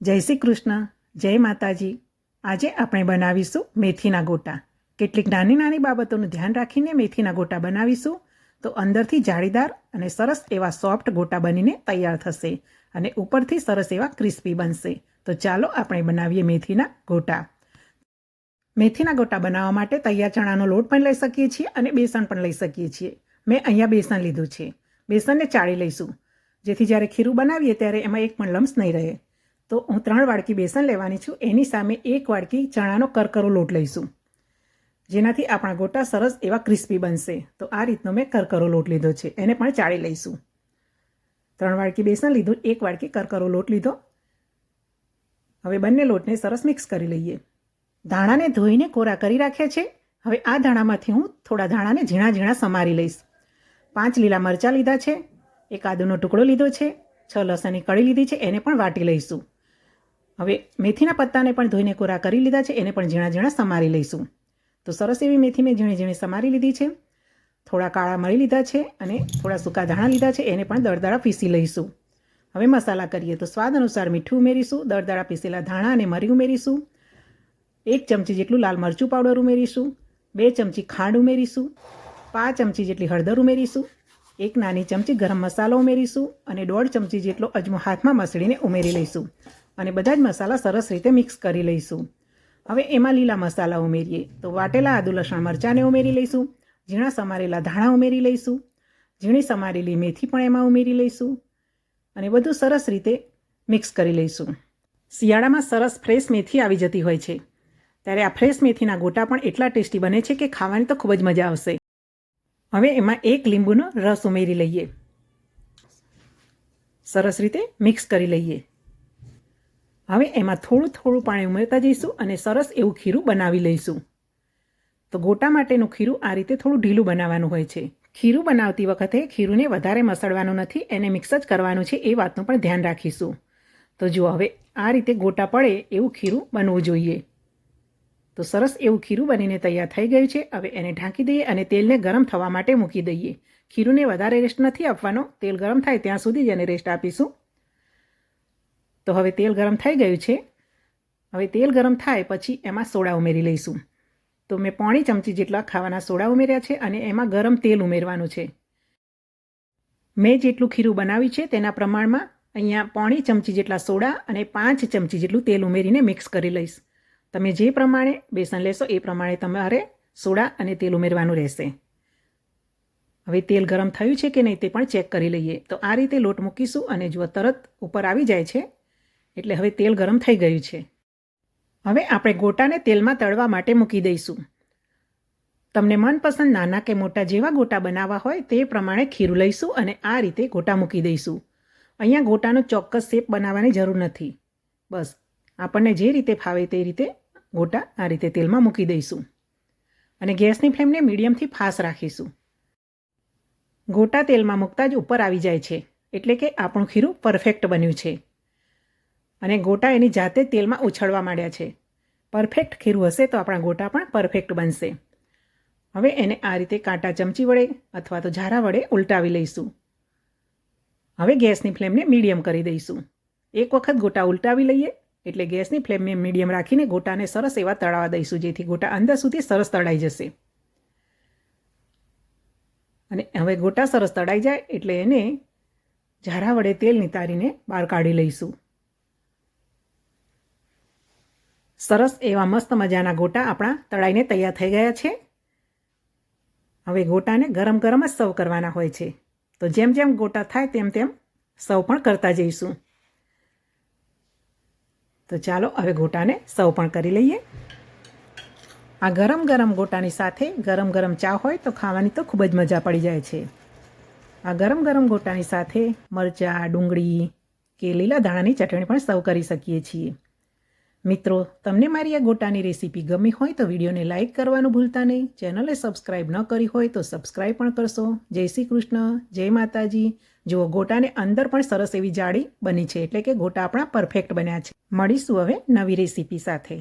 જય શ્રી કૃષ્ણ, જય માતાજી. આજે આપણે બનાવીશું મેથીના ગોટા. કેટલીક નાની નાની બાબતોનું ધ્યાન રાખીને મેથીના ગોટા બનાવીશું તો અંદરથી જાળીદાર અને સરસ એવા સોફ્ટ ગોટા બનીને તૈયાર થશે અને ઉપરથી સરસ એવા ક્રિસ્પી બનશે. તો ચાલો આપણે બનાવીએ મેથીના ગોટા. મેથીના ગોટા બનાવવા માટે તૈયાર ચણાનો લોટ પણ લઈ શકીએ છીએ અને બેસન પણ લઈ શકીએ છીએ. મેં અહીંયા બેસન લીધું છે. બેસનને ચાળી લઈશું. જેથી જ્યારે ખીરું બનાવીએ ત્યારે એમાં એક પણ લમ્સ નહીં રહે. તો હું ત્રણ વાડકી બેસન લેવાની છું. એની સામે એક વાડકી ચણાનો કરકરો લોટ લઈશું. જેનાથી આપણા ગોટા સરસ એવા ક્રિસ્પી બનશે. તો આ રીતનો મેં કરકરો લોટ લીધો છે. એને પણ ચાળી લઈશું. ત્રણ વાડકી બેસન લીધું. એક વાડકી કરકરો લોટ લીધો. હવે બંને લોટને સરસ મિક્સ કરી લઈએ. ધાણાને ધોઈને કોરા કરી રાખ્યા છે. હવે આ ધાણામાંથી હું થોડા ધાણાને ઝીણા ઝીણા સમારી લઈશ. પાંચ લીલા મરચાં લીધા છે. એક આદુનો ટુકડો લીધો છે. છ લસણની કળી લીધી છે. એને પણ વાટી લઈશું. હવે મેથીના પત્તાને પણ ધોઈને કોરા કરી લીધા છે, એને પણ ઝીણા ઝીણા સમારી લઈશું. તો સરસ એવી મેથી મેં ઝીણી ઝીણી સમારી લીધી છે. થોડા કાળા મળી લીધા છે અને થોડા સૂકા ધાણા લીધા છે, એને પણ દળદાળા પીસી લઈશું. હવે મસાલા કરીએ તો સ્વાદ અનુસાર મીઠું ઉમેરીશું, દળદાળા પીસેલા ધાણા અને મરી ઉમેરીશું. એક ચમચી જેટલું લાલ મરચું પાવડર ઉમેરીશું, બે ચમચી ખાંડ ઉમેરીશું, પાંચ ચમચી જેટલી હળદર ઉમેરીશું, એક નાની ચમચી ગરમ મસાલો ઉમેરીશું અને દોઢ ચમચી જેટલો અજમો હાથમાં મસળીને ઉમેરી લઈશું. અને બધા જ મસાલા સરસ રીતે મિક્સ કરી લઈશું. હવે એમાં લીલા મસાલા ઉમેરીએ. તો વાટેલા આદુ લસણ મરચાંને ઉમેરી લઈશું. ઝીણા સમારેલા ધાણા ઉમેરી લઈશું. ઝીણી સમારેલી મેથી પણ એમાં ઉમેરી લઈશું. અને બધું સરસ રીતે મિક્સ કરી લઈશું. શિયાળામાં સરસ ફ્રેશ મેથી આવી જતી હોય છે. ત્યારે આ ફ્રેશ મેથીના ગોટા પણ એટલા ટેસ્ટી બને છે કે ખાવાની તો ખૂબ જ મજા આવશે. હવે એમાં એક લીંબુનો રસ ઉમેરી લઈએ. સરસ રીતે મિક્સ કરી લઈએ. હવે એમાં થોડું થોડું પાણી ઉમેરતા જઈશું અને સરસ એવું ખીરું બનાવી લઈશું. તો ગોટા માટેનું ખીરું આ રીતે થોડું ઢીલું બનાવવાનું હોય છે. ખીરું બનાવતી વખતે ખીરુંને વધારે મસળવાનું નથી, એને મિક્સ જ કરવાનું છે એ વાતનું પણ ધ્યાન રાખીશું. તો જુઓ, હવે આ રીતે ગોટા પડે એવું ખીરું બનવું જોઈએ. તો સરસ એવું ખીરું બનીને તૈયાર થઈ ગયું છે. હવે એને ઢાંકી દઈએ અને તેલને ગરમ થવા માટે મૂકી દઈએ. ખીરુંને વધારે રેસ્ટ નથી આપવાનો. તેલ ગરમ થાય ત્યાં સુધી જ એને રેસ્ટ આપીશું. તો હવે તેલ ગરમ થઈ ગયું છે. હવે તેલ ગરમ થાય પછી એમાં સોડા ઉમેરી લઈશું. તો મેં પોણી ચમચી જેટલા ખાવાના સોડા ઉમેર્યા છે અને એમાં ગરમ તેલ ઉમેરવાનું છે. મેં જેટલું ખીરું બનાવ્યું છે તેના પ્રમાણમાં અહીંયા પોણી ચમચી જેટલા સોડા અને પાંચ ચમચી જેટલું તેલ ઉમેરીને મિક્સ કરી લઈશ. તમે જે પ્રમાણે બેસન લેશો એ પ્રમાણે તમારે સોડા અને તેલ ઉમેરવાનું રહેશે. હવે તેલ ગરમ થયું છે કે નહીં તે પણ ચેક કરી લઈએ. તો આ રીતે લોટ મૂકીશું અને જો તરત ઉપર આવી જાય છે. એટલે હવે તેલ ગરમ થઈ ગયું છે. હવે આપણે ગોટાને તેલમાં તળવા માટે મૂકી દઈશું. તમને મનપસંદ નાના કે મોટા જેવા ગોટા બનાવવા હોય તે પ્રમાણે ખીરું લઈશું અને આ રીતે ગોટા મૂકી દઈશું. અહીંયા ગોટાનો ચોક્કસ શેપ બનાવવાની જરૂર નથી. બસ, આપણને જે રીતે ફાવે તે રીતે ગોટા આ રીતે તેલમાં મૂકી દઈશું. અને ગેસની ફ્લેમને મીડિયમથી ફાસ રાખીશું. ગોટા તેલમાં મૂકતા જ ઉપર આવી જાય છે, એટલે કે આપણું ખીરું પરફેક્ટ બન્યું છે. અને ગોટા એની જાતે તેલમાં ઉછળવા માંડ્યા છે. પરફેક્ટ ખીરું હશે તો આપણા ગોટા પણ પરફેક્ટ બનશે. હવે એને આ રીતે કાંટા ચમચી વડે અથવા તો ઝારા વડે ઉલટાવી લઈશું. હવે ગેસની ફ્લેમને મીડિયમ કરી દઈશું. એક વખત ગોટા ઉલટાવી લઈએ એટલે ગેસની ફ્લેમને મીડિયમ રાખીને ગોટાને સરસ એવા તળાવા દઈશું, જેથી ગોટા અંદર સુધી સરસ તળાઈ જશે. અને હવે ગોટા સરસ તળાઈ જાય એટલે એને ઝારા વડે તેલ નિતારીને બહાર કાઢી લઈશું. સરસ એવા મસ્ત મજાના ગોટા આપણા તળાઈને તૈયાર થઈ ગયા છે. હવે ગોટાને ગરમ ગરમ જ સર્વ કરવાના હોય છે. તો જેમ જેમ ગોટા થાય તેમ તેમ સર્વ પણ કરતા જઈશું. તો ચાલો હવે ગોટાને સર્વ પણ કરી લઈએ. આ ગરમ ગરમ ગોટાની સાથે ગરમ ગરમ ચા હોય તો ખાવાની તો ખૂબ જ મજા પડી જાય છે. આ ગરમ ગરમ ગોટાની સાથે મરચાં, ડુંગળી કે લીલા ધાણાની ચટણી પણ સર્વ કરી શકીએ છીએ. મિત્રો, તમને મારી આ ગોટાની રેસીપી ગમી હોય તો વિડીયોને લાઇક કરવાનું ભૂલતા નહીં. ચેનલે સબસ્ક્રાઈબ ન કરી હોય તો સબસ્ક્રાઇબ પણ કરશો. જય શ્રી કૃષ્ણ, જય માતાજી. જુઓ, ગોટાને અંદર પણ સરસ એવી જાળી બની છે, એટલે કે ગોટા આપણા પરફેક્ટ બન્યા છે. મળીશું હવે નવી રેસીપી સાથે.